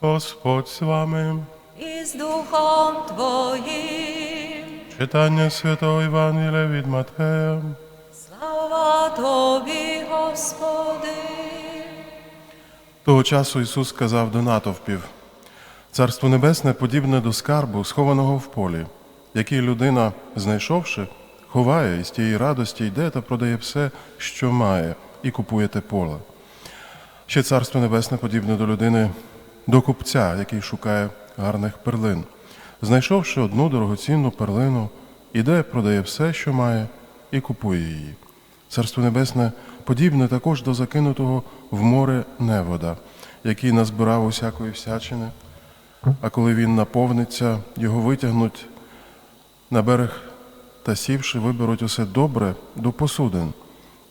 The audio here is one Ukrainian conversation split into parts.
Господь з вами. і з Духом Твоїм. Читання Святого Євангелія від Матея. Слава Тобі, Господи. Того часу Ісус сказав до натовпів: Царство Небесне подібне до скарбу, схованого в полі, який людина, знайшовши, ховає і з тієї радості йде та продає все, що має, і купує те поле. Ще царство небесне подібне до людини, до купця, який шукає гарних перлин. Знайшовши одну дорогоцінну перлину, іде, продає все, що має, і купує її. Царство небесне подібне також до закинутого в море невода, який назбирав усякої всячини, а коли він наповниться, його витягнуть на берег та сівши, виберуть усе добре до посудин,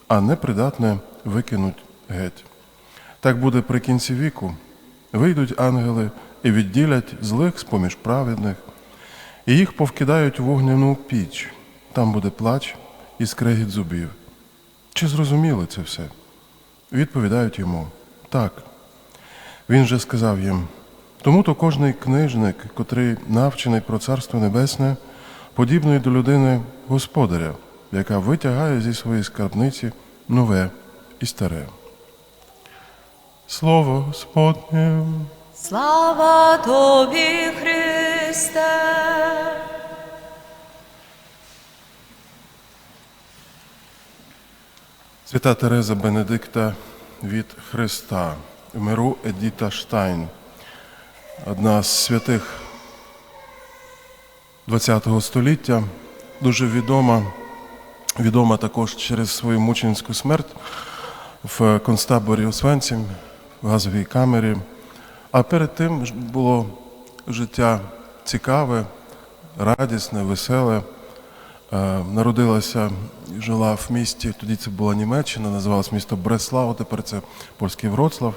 а непридатне викинуть геть. Так буде при кінці віку. Вийдуть ангели і відділять злих з-поміж праведних, і їх повкидають у вогняну піч. Там буде плач і скрегіт зубів. Чи зрозуміли це все? Відповідають йому так. Він же сказав їм: тому то кожний книжник, котрий навчений про Царство Небесне, подібний до людини господаря, яка витягає зі своєї скарбниці нове і старе. Слово Господнє. Слава Тобі, Христе. Свята Тереза Бенедикта від Христа, в миру Едіта Штайн, одна з святих ХХ століття, дуже відома, відома також через свою мученську смерть в концтаборі Освенцім, в газовій камері. А перед тим було життя цікаве, радісне, веселе. Е, Народилася і жила в місті, тоді це була Німеччина, називалось місто Бреслав, тепер це польський Вроцлав.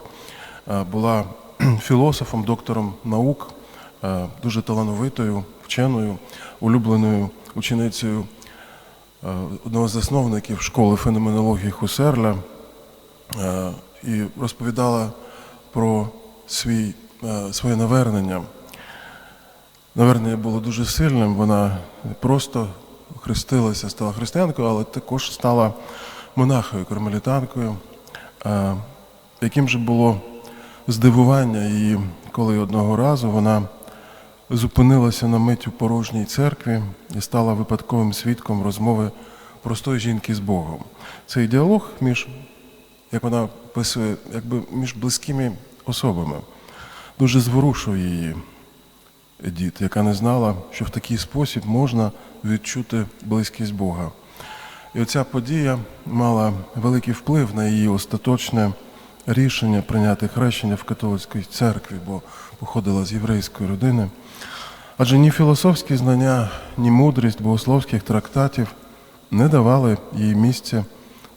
Е, Була філософом, доктором наук, е, дуже талановитою, вченою, улюбленою ученицею одного з засновників школи феноменології Хусерля і розповідала про свій, е, своє навернення. Навернення було дуже сильним. Вона не просто хрестилася, стала християнкою, але також стала монахою, кармелітанкою. Е, Яким же було здивування її, коли одного разу вона зупинилася на мить у порожній церкві і стала випадковим свідком розмови простої жінки з Богом. Цей діалог між, як вона описує, якби між близькими особами дуже зворушив її. Едіт, яка не знала, що в такий спосіб можна відчути близькість Бога. І оця подія мала великий вплив на її остаточне рішення прийняти хрещення в католицькій церкві, бо походила з єврейської родини. Адже ні філософські знання, ні мудрість богословських трактатів не давали їй місця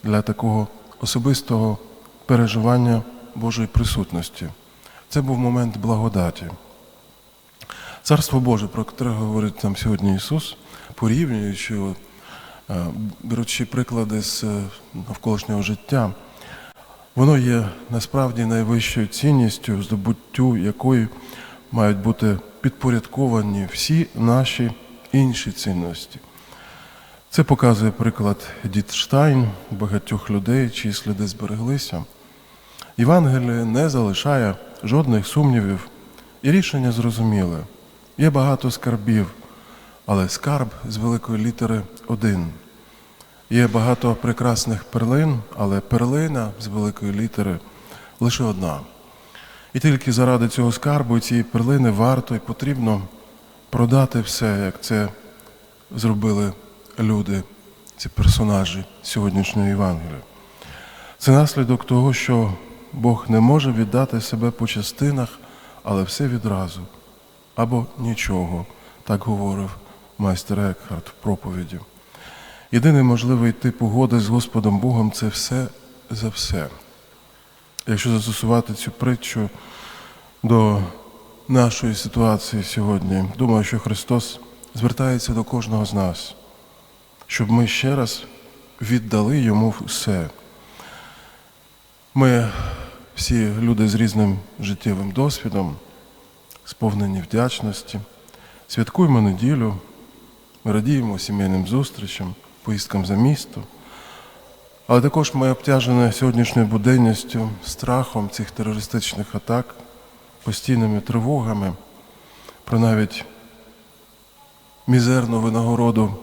для такого особистого переживання Божої присутності. Це був момент благодаті. Царство Боже, про яке говорить нам сьогодні Ісус, порівнюючи, е, беручи приклади з е, навколишнього життя, воно є насправді найвищою цінністю, здобуттю якої мають бути підпорядковані всі наші інші цінності. Це показує приклад Діт Штайн, багатьох людей, чиї сліди збереглися. Євангеліє не залишає жодних сумнівів, і рішення зрозуміле. Є багато скарбів, але скарб з великої літери один. Є багато прекрасних перлин, але перлина з великої літери лише одна. І тільки заради цього скарбу і цієї перлини варто і потрібно продати все, як це зробили люди, ці персонажі сьогоднішнього Євангелія. Це наслідок того, що Бог не може віддати себе по частинах, але все відразу. Або нічого, так говорив майстер Екхарт в проповіді. Єдиний можливий тип угоди з Господом Богом це все за все. Якщо застосувати цю притчу до нашої ситуації сьогодні, думаю, що Христос звертається до кожного з нас, щоб ми ще раз віддали йому все. Ми всі люди з різним життєвим досвідом, сповнені вдячності. Святкуємо неділю, ми радіємо сімейним зустрічам, поїздкам за місто. Але також ми обтяжені сьогоднішньою буденністю, страхом цих терористичних атак, постійними тривогами, про навіть мізерну винагороду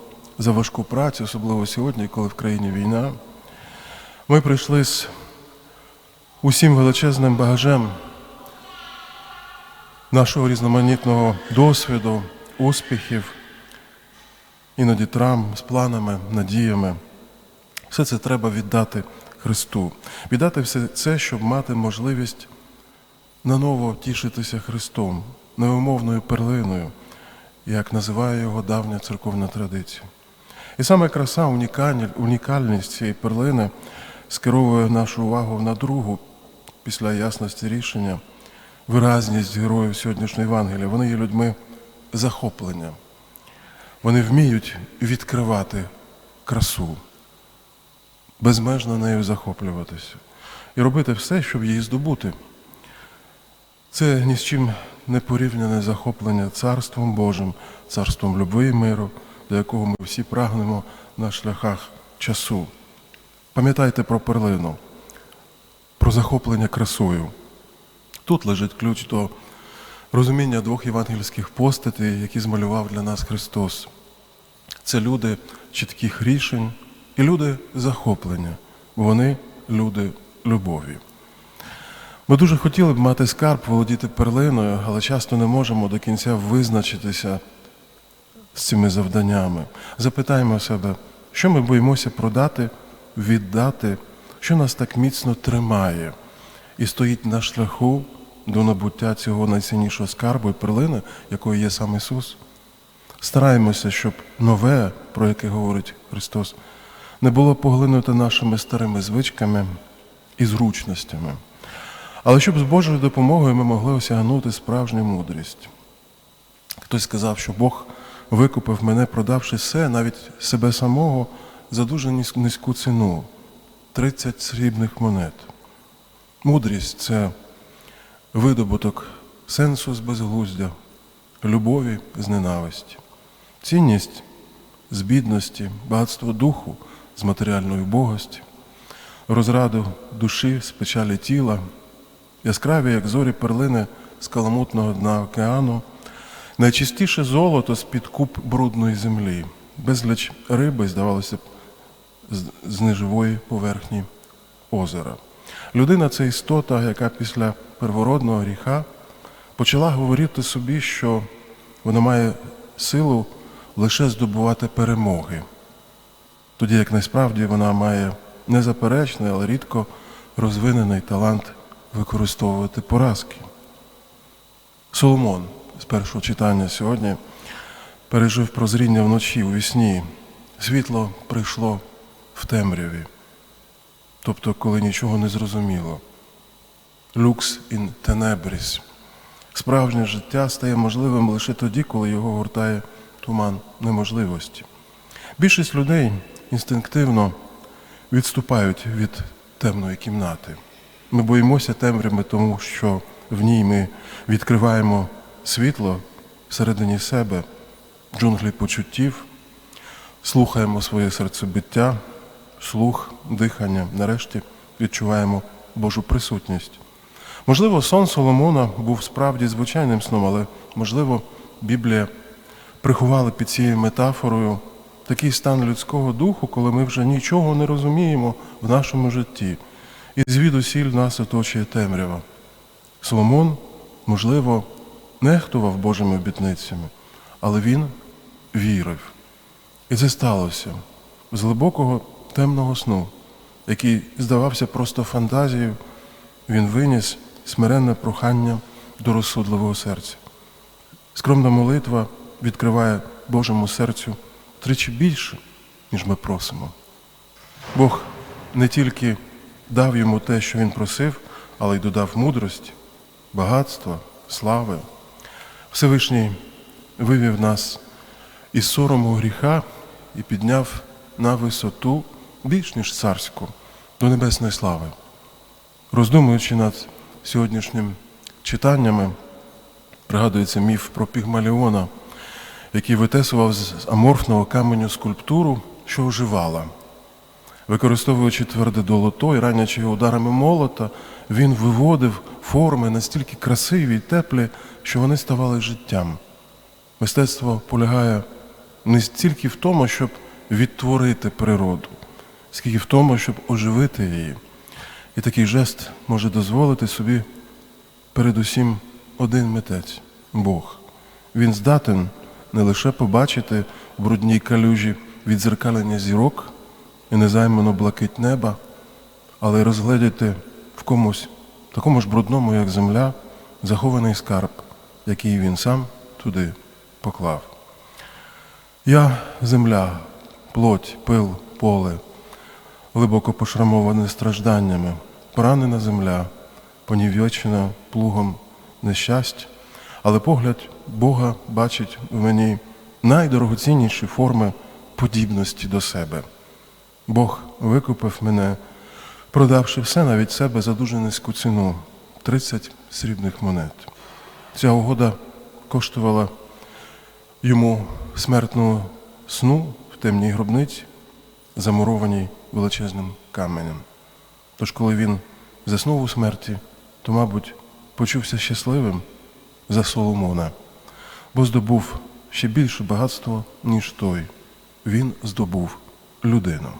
за важку працю, особливо сьогодні, коли в країні війна. Ми прийшли з усім величезним багажем нашого різноманітного досвіду, успіхів, іноді травм з планами, надіями. Все це треба віддати Христу. Віддати все це, щоб мати можливість наново тішитися Христом, невимовною перлиною, як називає його давня церковна традиція. І саме краса, унікальність цієї перлини скеровує нашу увагу на другу після ясності рішення, виразність героїв сьогоднішньої Євангелія. Вони є людьми захоплення. Вони вміють відкривати красу, безмежно нею захоплюватися і робити все, щоб її здобути. Це ні з чим не порівняне захоплення Царством Божим, царством любви і миру, до якого ми всі прагнемо на шляхах часу. Пам'ятайте про перлину, про захоплення красою. Тут лежить ключ до розуміння двох євангельських постатей, які змалював для нас Христос. Це люди чітких рішень і люди захоплення, бо вони люди любові. Ми дуже хотіли б мати скарб, володіти перлиною, але часто не можемо до кінця визначитися з цими завданнями. Запитаємо себе, що ми боїмося продати, віддати, що нас так міцно тримає і стоїть на шляху до набуття цього найціннішого скарбу і перлини, якою є сам Ісус. Стараємося, щоб нове, про яке говорить Христос, не було поглинуто нашими старими звичками і зручностями. Але щоб з Божою допомогою ми могли осягнути справжню мудрість. Хтось сказав, що Бог викупив мене, продавши все, навіть себе самого, за дуже низьку ціну 30 срібних монет. Мудрість це видобуток сенсу з безглуздя, любові з ненависті, цінність з бідності, багатство духу з матеріальної убогості, розраду душі з печалі тіла, яскраві, як зорі перлини з каламутного дна океану, найчистіше золото з-під куб брудної землі, безліч риби, здавалося б, з неживої поверхні озера. Людина це істота, яка після первородного гріха почала говорити собі, що вона має силу лише здобувати перемоги, тоді як насправді вона має незаперечний, але рідко розвинений талант використовувати поразки. Соломон з першого читання сьогодні пережив прозріння вночі у вісні. Світло прийшло в темряві, тобто коли нічого не зрозуміло. Люкс ін тенебріс. Справжнє життя стає можливим лише тоді, коли його гуртає туман неможливості. Більшість людей інстинктивно відступають від темної кімнати. Ми боїмося темряви, тому що в ній ми відкриваємо світло всередині себе, джунглі почуттів, слухаємо своє серцебиття, слух, дихання, нарешті відчуваємо Божу присутність. Можливо, сон Соломона був справді звичайним сном, але можливо, Біблія приховала під цією метафорою такий стан людського духу, коли ми вже нічого не розуміємо в нашому житті, і звідусіль нас оточує темрява. Соломон, можливо, нехтував Божими обітницями, але він вірив. І це сталося з глибокого темного сну, який здавався просто фантазією, він виніс смиренне прохання до розсудливого серця. Скромна молитва відкриває Божому серцю тричі більше, ніж ми просимо. Бог не тільки дав йому те, що він просив, але й додав мудрості, багатства, слави. Всевишній вивів нас із сорому гріха і підняв на висоту більш ніж царську, до небесної слави. Роздумуючи над сьогоднішнім читаннями, Пригадується міф про Пігмаліона, який витесував з аморфного каменю скульптуру, що оживала. Використовуючи тверде долото і ранячи його ударами молота, він виводив форми настільки красиві й теплі, що вони ставали життям. Мистецтво полягає не стільки в тому, щоб відтворити природу, скільки в тому, щоб оживити її. І такий жест може дозволити собі передусім один митець Бог. Він здатен не лише побачити в брудній калюжі відзеркалення зірок і незаймано блакить неба, але й розгледіти в комусь такому ж брудному, як земля, захований скарб, який він сам туди поклав. Я земля, плоть, пил, поле, глибоко пошрамоване стражданнями, поранена земля, понівечена плугом нещасть, але погляд Бога бачить в мені найдорогоцінніші форми подібності до себе. Бог викупив мене, продавши все навіть себе за дуже низьку ціну 30 срібних монет. Ця угода коштувала йому смертного сну в темній гробниці, замурованій величезним каменем. Тож, коли він заснув у смерті, то, мабуть, почувся щасливим за Соломона, бо здобув ще більше багатство, ніж той. Він здобув людину.